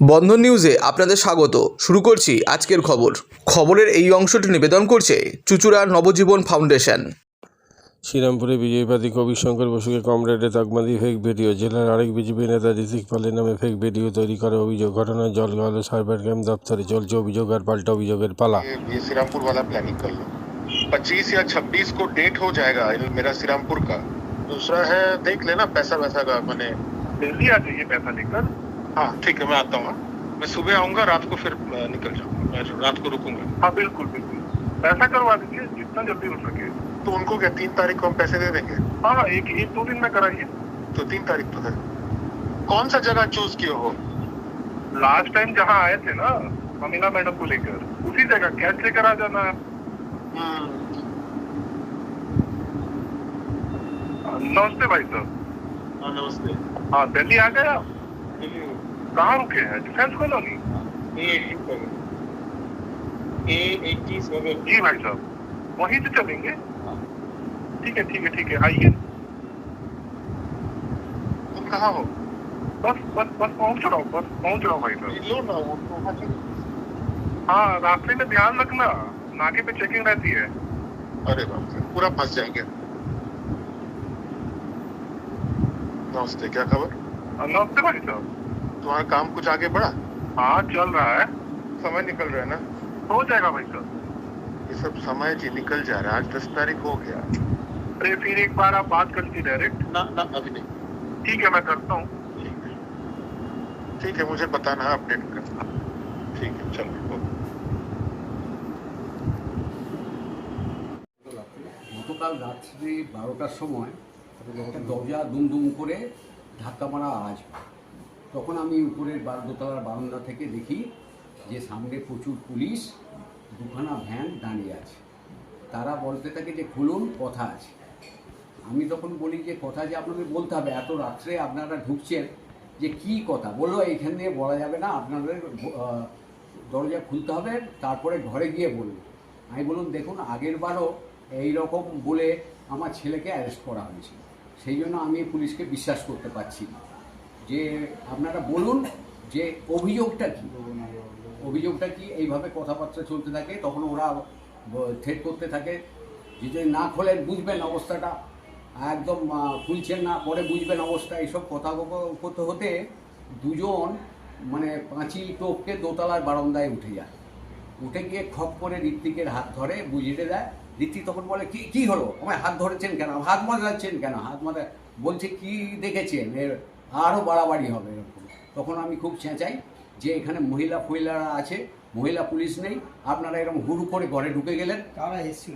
বন্ধন নিউজে আপনাদের স্বাগত শুরু করছি আজকের খবর খবরের এই অংশটি নিবেদন করছে চুচুড়ার নবজীবন ফাউন্ডেশন শ্রীরামপুরে বিজয়ী প্রার্থী কবি শঙ্কর বসুকে কমরেডে তকমা দিয়ে ফেক ভিডিও জেলার আরেক বিজেপি নেতা ঋতিক পালের নামে ফেক ভিডিও তৈরি করে অভিযোগ ঘটনায় জল গেল সাইবার ক্রাইম দপ্তরে চলছে অভিযোগ আর পাল্টা অভিযোগের পালা ये ये सिरामपुर वाला प्लानिंग कर लो पच्चीस या छब्बीस को डेट हो जाएगा इन- मेरा सिरामपुर का दूसरा है देख लेना पैसा वैसा का मैंने जल्दी आ जाइए पैसा लेकर हाँ ठीक है मैं आता हूँ हाँ। मैं सुबह आऊँगा रात को फिर निकल जाऊँगा मैं रात को रुकूँगा। हाँ बिल्कुल बिल्कुल। पैसा करवा दीजिए जितना जल्दी हो सके। तो उनको क्या तीन तारीख को हम पैसे दे देंगे? हाँ हाँ एक एक दो दिन में कराइए। तो तीन तारीख तो है कौन सा जगह चूज़ किए हो? लास्ट टाइम जहाँ आए थे ना अमीना मैडम को लेकर उसी जगह कैश लेकर आ जाना। है हम्म, नमस्ते भाई साहब हाँ नमस्ते। हाँ दिल्ली आ गए आप कहाँ के हैं। डिफेंस कॉलोनी जी भाई साहब वहीं से चलेंगे। ठीक है ठीक है ठीक है आइए। तुम कहाँ हो? बस बस बस पहुँच रहा हूँ बस पहुँच रहा हूँ भाई साहब। लो ना वो तो। हाँ रास्ते में ध्यान रखना नाके पे चेकिंग रहती है। अरे बाप रे पूरा फंस जाएँगे। नमस्ते क्या खबर? नमस्ते भाई साहब। तुम्हारा काम कुछ आगे बढ़ा हाँ चल रहा है समय निकल रहा है ना हो जाएगा भाई साहब ये सब समय जी निकल जा रहा है आज दस तारीख हो गया अरे फिर एक बार आप बात कर लीजिए डायरेक्ट ना ना अभी नहीं ठीक है मैं करता हूँ ठीक है ठीक है मुझे बताना है अपडेट करना ठीक है चलो ओके। গতকাল রাত্রি বারোটার সময় একটা দরজা দুম দুম করে ধাক্কা মারা আওয়াজ হয়। তখন আমি উপরের দোতলার বারান্দা থেকে দেখি যে সামনে প্রচুর পুলিশ, দুখানা ভ্যান দাঁড়িয়ে আছে। তারা বলতে থাকে যে, খুলুন, কথা আছে। আমি তখন বলি যে, কথা যে আপনাকে বলতে হবে, এত রাত্রে আপনারা ঢুকছেন যে কি কথা? বলল এইখান দিয়ে বলা যাবে না, আপনাদের দরজা খুলতে হবে, তারপরে ঘরে গিয়ে বলুন। আমি বলুন দেখুন, আগের বারও এই রকম বলে আমার ছেলেকে অ্যারেস্ট করা হয়েছিল। সেই জন্য আমি পুলিশকে বিশ্বাস করতে পারছি না। যে আপনারা বলুন যে অভিযোগটা কী? অভিযোগটা কি? এইভাবে কথাবার্তা চলতে থাকে, তখন ওরা থ্রেট করতে থাকে। যে যদি না খোলেন, বুঝবেন অবস্থাটা। একদম খুলছেন না, পরে বুঝবেন অবস্থা। এইসব কথা করতে হতে দুজন মানে পাঁচিল টোপকে দোতলার বারান্দায় উঠে যায়। উঠে গিয়ে খপ করে ঋত্বিকের হাত ধরে, বুঝিয়ে দেয়। ঋত্বিক তখন বলে, কি কি হলো? আমায় হাত ধরেছেন কেন? হাত মাজাচ্ছেন কেন? হাত মাজা বলছে, কি দেখেছেন? এর আরও বাড়াবাড়ি হবে এরকম। তখন আমি খুব চেঁচাই যে এখানে মহিলা ফহিলারা আছে মহিলা পুলিশ নেই আপনারা এরকম হুড়ু করে ঘরে ঢুকে গেলেন। কারা এসেছিল?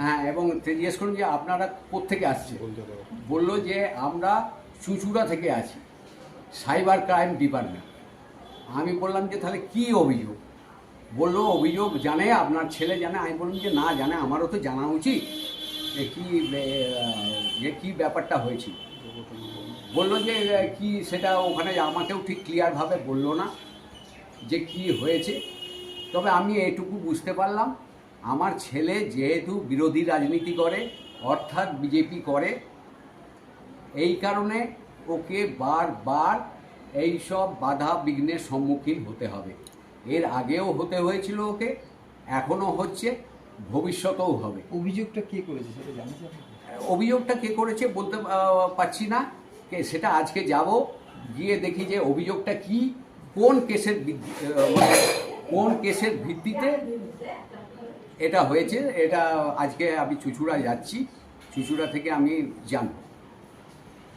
হ্যাঁ এবং জিজ্ঞেস করুন যে আপনারা কোত্থেকে আসছে? বলল যে আমরা চুচুড়া থেকে আছি সাইবার ক্রাইম ডিপার্টমেন্ট। আমি বললাম যে তাহলে কি অভিযোগ? বলল অভিযোগ জানে আপনার ছেলে জানে। আমি বললাম যে না জানে আমারও তো জানা উচিত যে কী যে কী ব্যাপারটা হয়েছিল? বলল যে কি সেটা ওখানে আমাকেও ঠিক ক্লিয়ারভাবে বলল না যে কি হয়েছে। তবে আমি এটুকু বুঝতে পারলাম আমার ছেলে যেহেতু বিরোধী রাজনীতি করে অর্থাৎ বিজেপি করে এই কারণে ওকে বারবার এই সব বাধা বিঘ্নের সম্মুখীন হতে হবে। এর আগেও হতে হয়েছিল ওকে এখনও হচ্ছে ভবিষ্যতেও হবে। অভিযোগটা কে করেছে সেটা জানিস অভিযোগটা কে করেছে বলতে পারছি না। সেটা আজকে যাব গিয়ে দেখি যে অভিযোগটা কি কোন কেসের কোন কেসের ভিত্তিতে এটা হয়েছে এটা আজকে আমি চুচুড়া যাচ্ছি চুচুড়া থেকে আমি জানব।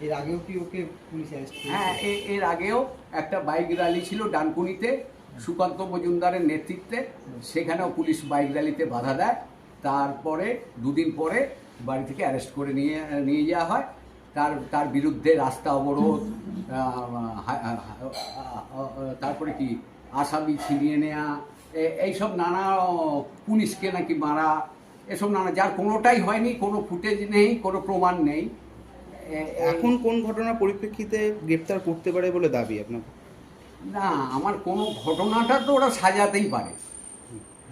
এর আগেও কি ওকে পুলিশ হ্যাঁ এ- এর আগেও একটা বাইক র্যালি ছিল ডানকুনিতে সুকান্ত মজুমদারের নেতৃত্বে সেখানেও পুলিশ বাইক র্যালিতে বাধা দেয় তারপরে দুদিন পরে বাড়ি থেকে অ্যারেস্ট করে নিয়ে নিয়ে যাওয়া হয়। তার তার বিরুদ্ধে রাস্তা অবরোধ তারপরে কি আসামি ছিনিয়ে নেওয়া এ- এইসব নানা পুলিশকে নাকি মারা এসব নানা যার কোনোটাই হয়নি কোনো ফুটেজ নেই কোনো প্রমাণ নেই। এখন কোন ঘটনার পরিপ্রেক্ষিতে গ্রেপ্তার করতে পারে বলে দাবি আপনার? না আমার কোনো ঘটনাটা তো ওরা সাজাতেই পারে।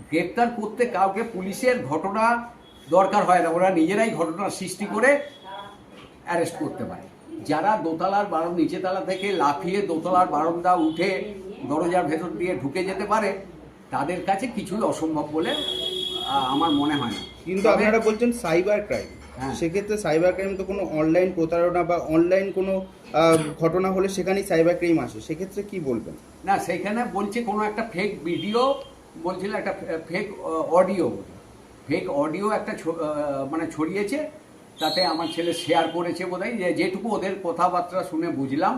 গ্রেপ্তার করতে কাউকে পুলিশের ঘটনা দরকার হয় না ওরা নিজেরাই ঘটনার সৃষ্টি করে অ্যারেস্ট করতে পারে। যারা দোতলার বারণ নিচেতলা থেকে লাফিয়ে দোতলার বারান্দা উঠে দরজার ভেতর দিয়ে ঢুকে যেতে পারে তাদের কাছে কিছুই অসম্ভব বলে আমার মনে হয় না। কিন্তু আপনারা বলছেন সাইবার ক্রাইম। হ্যাঁ। সেক্ষেত্রে সাইবার ক্রাইম তো কোনো অনলাইন প্রতারণা বা অনলাইন কোনো ঘটনা হলে সেখানেই সাইবার ক্রাইম আসে। সেক্ষেত্রে কি বলবেন? না সেখানে বলছে কোনো একটা ফেক ভিডিও বলছিল একটা ফেক অডিও ফেক অডিও একটা ছ- মানে ছড়িয়েছে তাতে আমার ছেলে শেয়ার করেছে বোধহয়, যে যেটুকু ওদের কথাবার্তা শুনে বুঝলাম,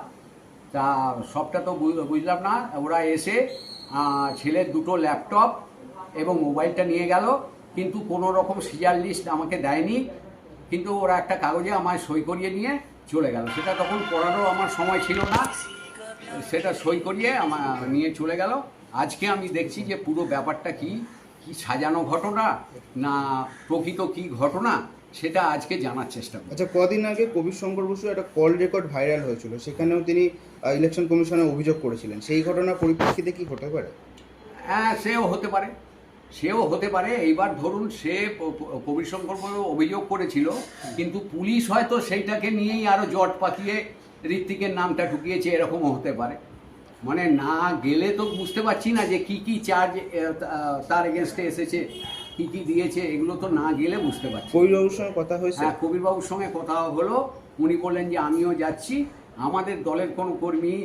তা সবটা তো বুঝলাম না। ওরা এসে ছেলের দুটো ল্যাপটপ এবং মোবাইলটা নিয়ে গেল, কিন্তু কোনো রকম সিজার লিস্ট আমাকে দেয়নি, কিন্তু ওরা একটা কাগজে আমায় সই করিয়ে নিয়ে চলে গেল। সেটা তখন পড়ারও আমার সময় ছিল না, সেটা সই করিয়ে আমার নিয়ে চলে গেল। আজকে আমি দেখছি যে পুরো ব্যাপারটা কি কি সাজানো ঘটনা, না প্রকৃত কি ঘটনা সেটা আজকে জানার চেষ্টা আচ্ছা কদিন আগে কবির শঙ্কর বসু একটা কল রেকর্ড ভাইরাল হয়েছিল সেখানেও তিনি ইলেকশন কমিশনে অভিযোগ করেছিলেন। সেই ঘটনার পরিপ্রেক্ষিতে কি হতে পারে? হ্যাঁ সেও হতে পারে। সেও হতে পারে। এইবার ধরুন সে কবির শঙ্কর অভিযোগ করেছিল কিন্তু পুলিশ হয়তো সেইটাকে নিয়েই আরও জট পাকিয়ে ঋত্বিকের নামটা ঢুকিয়েছে এরকমও হতে পারে। মানে না গেলে তো বুঝতে পারছি না যে কি কি চার্জ তার এগেনস্টে এসেছে। কি কি দিয়েছে এগুলো তো না গেলে বুঝতে পারছি কবিরবাবুর সঙ্গে কথা হয়েছে? হ্যাঁ কবিরবাবুর সঙ্গে কথা হলো। উনি বললেন যে আমিও যাচ্ছি। আমাদের দলের কোনো কর্মী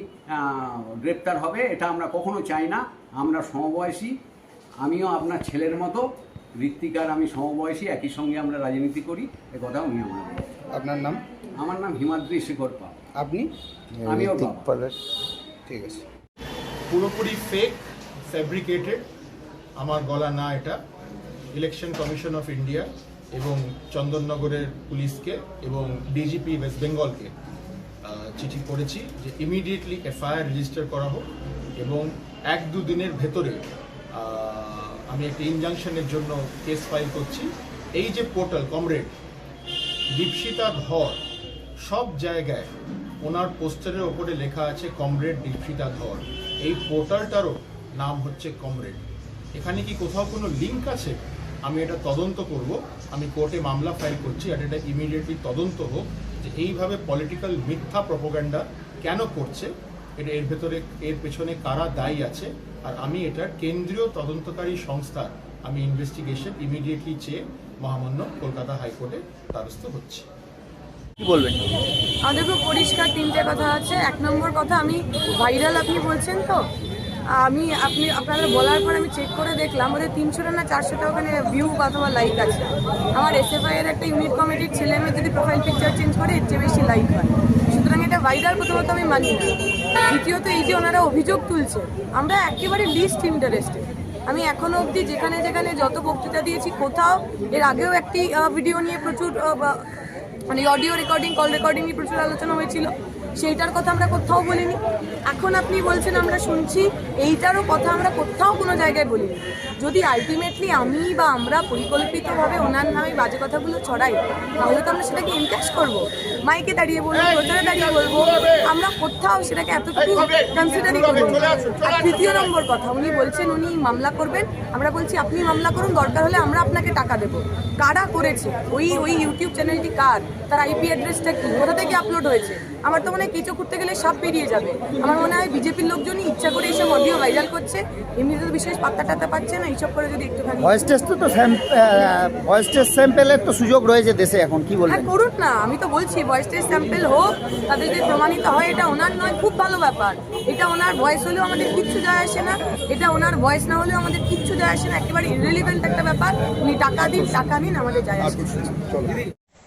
গ্রেপ্তার হবে এটা আমরা কখনো চাই না। আমরা সমবয়সী। আমিও আপনার ছেলের মতো। ঋত্বিকার আমি সমবয়সী একই সঙ্গে আমরা রাজনীতি করি। এ কথা উনি আমার আপনার নাম? আমার নাম হিমাদ্রি শেখর পাল। আপনি? আমিও ঠিক আছে। পুরোপুরি ফেক ফ্যাব্রিকেটেড আমার গলা না এটা। ইলেকশন কমিশন অফ ইন্ডিয়া এবং চন্দননগরের পুলিশকে এবং ডিজিপি ওয়েস্ট বেঙ্গলকে চিঠি করেছি যে ইমিডিয়েটলি এফআইআর রেজিস্টার করা হোক এবং এক দু দিনের ভেতরে আমি একটা ইনজাংশনের জন্য কেস ফাইল করছি। এই যে পোর্টাল কমরেড দীপশিতা ধর সব জায়গায় ওনার পোস্টারের ওপরে লেখা আছে কমরেড দীপশিতা ধর এই পোর্টালটারও নাম হচ্ছে কমরেড এখানে কি কোথাও কোনো লিঙ্ক আছে? আমি এটা তদন্ত করব। আমি কোর্টে মামলা ফাইল করছি আর এটা ইমিডিয়েটলি তদন্ত হোক যে এইভাবে পলিটিক্যাল মিথ্যা প্রপোগান্ডা কেন করছে এটা এর ভেতরে এর পেছনে কারা দায়ী আছে আর আমি এটার কেন্দ্রীয় তদন্তকারী সংস্থার আমি ইনভেস্টিগেশন ইমিডিয়েটলি চেয়ে মহামান্য কলকাতা হাইকোর্টে দ্বারস্থ হচ্ছে। আমাদের খুব পরিষ্কার তিনটে কথা আছে। এক নম্বর কথা আমি ভাইরাল আপনি বলছেন তো? আমি, আপনি, আপনাদের বলার পর আমি চেক করে দেখলাম ওদের তিনশোটা না চারশোটা ওখানে ভিউ অথবা লাইক আছে। আমার এসএফআই এর একটা ইউনিট কমিটির ছেলে মেয়ে যদি প্রোফাইল পিকচার চেঞ্জ করে, এর চেয়ে বেশি লাইক হয়। সুতরাং এটা ভাইরাল প্রথমত আমি মানি না। দ্বিতীয়ত এই যে ওনারা অভিযোগ তুলছে, আমরা একেবারে লিস্ট ইন্টারেস্টেড আমি এখনও অবধি যেখানে যেখানে যত বক্তৃতা দিয়েছি, কোথাও এর আগেও একটি ভিডিও নিয়ে প্রচুর মানে অডিও রেকর্ডিং কল রেকর্ডিং নিয়ে প্রচুর আলোচনা হয়েছিল। সেইটার কথা আমরা কোথাও বলিনি। এখন আপনি বলছেন আমরা শুনছি এইটারও কথা আমরা কোথাও কোনো জায়গায় বলিনি। যদি আলটিমেটলি আমি বা আমরা পরিকল্পিতভাবে ওনার নামে বাজে কথাগুলো ছড়াই তাহলে তো আমরা সেটাকে ইনকাশ করব। মাইকে দাঁড়িয়ে বলব প্রচারে দাঁড়িয়ে বলব আমরা কোথাও সেটাকে এতটুকু কনসিডারই করব আর তৃতীয় নম্বর কথা উনি বলছেন উনি মামলা করবেন আমরা বলছি আপনি মামলা করুন দরকার হলে আমরা আপনাকে টাকা দেবো। কারা করেছে? ওই ওই ইউটিউব চ্যানেলটি কার? তার আইপি অ্যাড্রেসটা কি? কোথা থেকে আপলোড হয়েছে? আমার তো মনে হয় কেঁচো খুঁড়তে গেলে সব বেরিয়ে যাবে। আমার মনে হয় বিজেপির লোকজনই ইচ্ছা করে এইসব অডিও ভাইরাল করছে। এমনিতে তো বিশেষ পাত্তা টাত্তা পাচ্ছে না এইসব করে যদি একটুখানি ভয়েস টেস্ট তো ভয়েস টেস্ট স্যাম্পেলের তো সুযোগ রয়েছে দেশে এখন কি হ্যাঁ বলবেন করুন না আমি তো বলছি ভয়েস টেস্ট স্যাম্পেল হোক তাদের যদি প্রমাণিত হয় এটা ওনার নয় খুব ভালো ব্যাপার। এটা ওনার ভয়েস হলেও আমাদের কিচ্ছু যায় আসে না এটা ওনার ভয়েস না হলেও আমাদের কিচ্ছু যায় আসে না একেবারে ইরেলিভেন্ট একটা ব্যাপার। উনি টাকা দিন টাকা নিন আমাদের যায় আসে। না।